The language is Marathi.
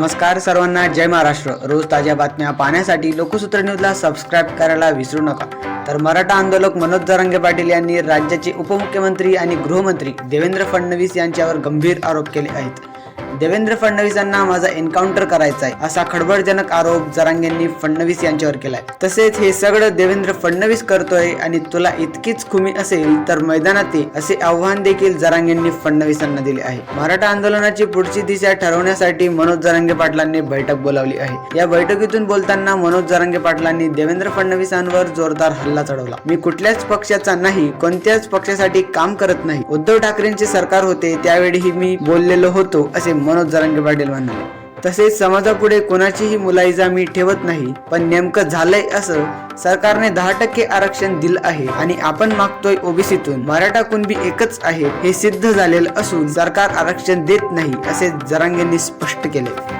नमस्कार सर्वांना जय महाराष्ट्र. रोज ताज्या बातम्या पाहण्यासाठी लोकसूत्र न्यूजला सबस्क्राईब करायला विसरू नका. तर मराठा आंदोलक मनोज जरांगे पाटील यांनी राज्याचे उपमुख्यमंत्री आणि गृहमंत्री देवेंद्र फडणवीस यांच्यावर गंभीर आरोप केले आहेत. देवेंद्र फडणवीसांना माझा एन्काउंटर करायचा आहे. असा खडबडजनक आरोप जरांगेंनी फडणवीस यांच्यावर केलाय. तसेच हे सगळं देवेंद्र फडणवीस करतोय आणि तुला इतकीच खुमी असेल तर मैदानात ये असे आव्हान देखील जरांगेंनी फडणवीसांना दिले आहे. मराठा आंदोलनाची पुढची दिशा ठरवण्यासाठी मनोज जरांगे पाटलांनी बैठक बोलावली आहे. या बैठकीतून बोलताना मनोज जरांगे पाटलांनी देवेंद्र फडणवीसांवर जोरदार हल्ला चढवला. मी कुठल्याच पक्षाचा नाही कोणत्याच पक्षासाठी काम करत नाही. उद्धव ठाकरेंचे सरकार होते त्यावेळीही मी बोललेलो होतो असे मनोज जरांगे पाटील म्हणाले तसेच समाजापुढे कोणाचीही मुलायजा मी ठेवत नाही पण नेमकं झालंय असं सरकारने दहा टक्के आरक्षण दिलं आहे आणि आपण मागतोय ओबीसीतून. मराठा कुणबी एकच आहे हे सिद्ध झालेलं असून सरकार आरक्षण देत नाही असे जरांगेंनी स्पष्ट केले